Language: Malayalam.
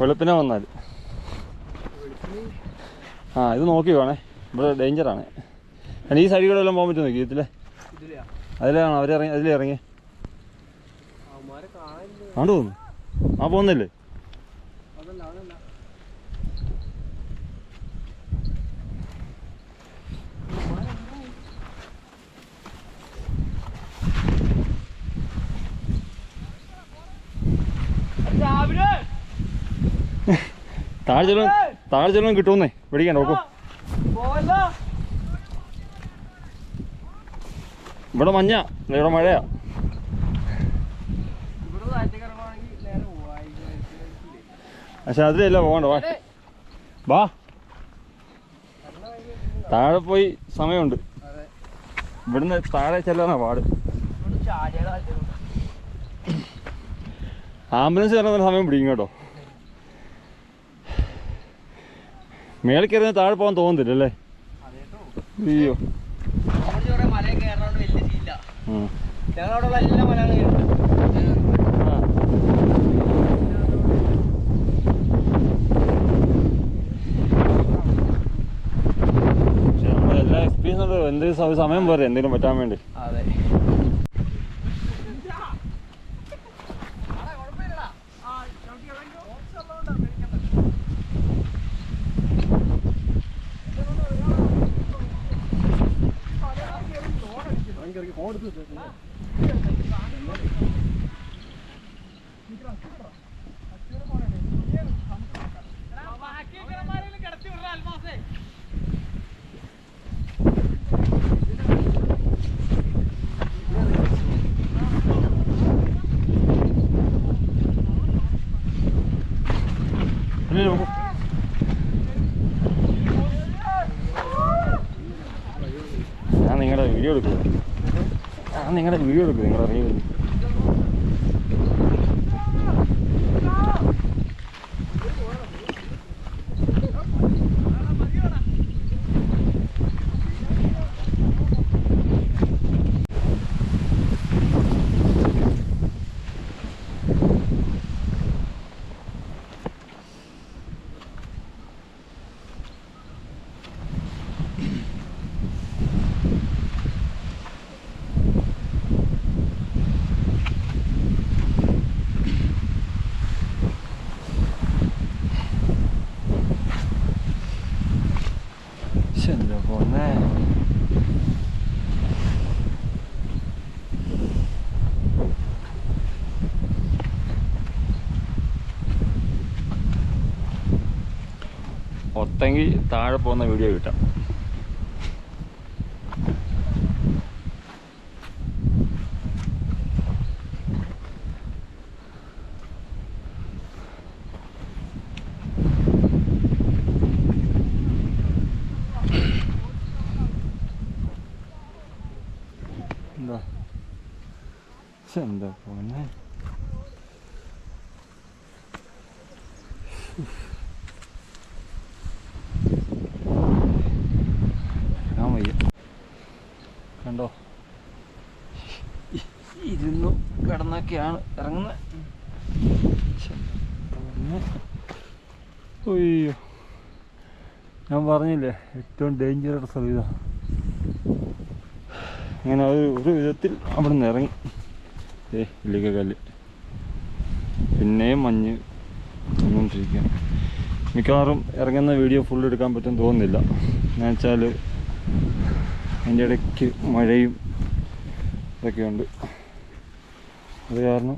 വെളുപ്പിനെ വന്നാൽ. ആ ഇത് നോക്കി വേണേ. ഇവിടെ ഡേഞ്ചറാണ് ഞാൻ ഈ സൈഡിൽ കൂടെ എല്ലാം പോകാൻ പറ്റും നോക്കി ഇതിലെ? അതിലാണ്? അവരിറങ്ങി അതിലിറങ്ങി ആണ്ട് തോന്നുന്നു. ആ പോകുന്നില്ലേ? താഴെ ചെല്ലും താഴെ ചെല്ലും കിട്ടുമെന്നേ. പിടിക്കാൻ നോക്കൂ. ഇവിടെ മഞ്ഞ ഇവിടെ മഴയാ. പക്ഷെ അതിലല്ല പോകണ്ട വാ. വാ. താഴെ പോയി സമയമുണ്ട്. ഇവിടുന്ന് താഴെ ചെല്ലാനാ പാട്. ആംബുലൻസ് ചെല്ലാൻ സമയം പിടിക്കും കേട്ടോ. മേളിൽ കയറുന്ന താഴെ പോകാൻ തോന്നുന്നില്ല അല്ലേ? അയ്യോ. എല്ലാ എക്സ്പീരിയൻസ് എന്തെങ്കിലും സമയം പോരെ എന്തെങ്കിലും പറ്റാൻ വേണ്ടി. അതെ. ഞാൻ നിങ്ങളുടെ വീഡിയോ എടുക്കുക ഞാൻ നിങ്ങളുടെ വീഡിയോ എടുക്കും നിങ്ങൾ ഒത്തെങ്കിൽ താഴെ പോകുന്ന വീഡിയോ കിട്ടാം. എന്താ എന്താ പോന്നെ കണ്ടോ? ഇരുന്നു കിടന്നൊക്കെയാണ് ഇറങ്ങുന്നത് അയ്യോ. ഞാൻ പറഞ്ഞില്ലേ ഏറ്റവും ഡേഞ്ചറസ് സ്ഥലം ഇതാ. അങ്ങനെ ഒരു ഒരു വിധത്തിൽ അവിടെ നിന്ന് ഇറങ്ങി. ഏ ഇല്ലിക്ക കല്ല് പിന്നെയും മഞ്ഞ് വന്നുകൊണ്ടിരിക്കുക മിക്കവാറും ഇറങ്ങുന്ന വീഡിയോ ഫുൾ എടുക്കാൻ പറ്റും തോന്നുന്നില്ല. എന്നു വെച്ചാൽ അതിന്റെ ഇടയ്ക്ക് മഴയും ഇതൊക്കെയുണ്ട്. അത് കാരണം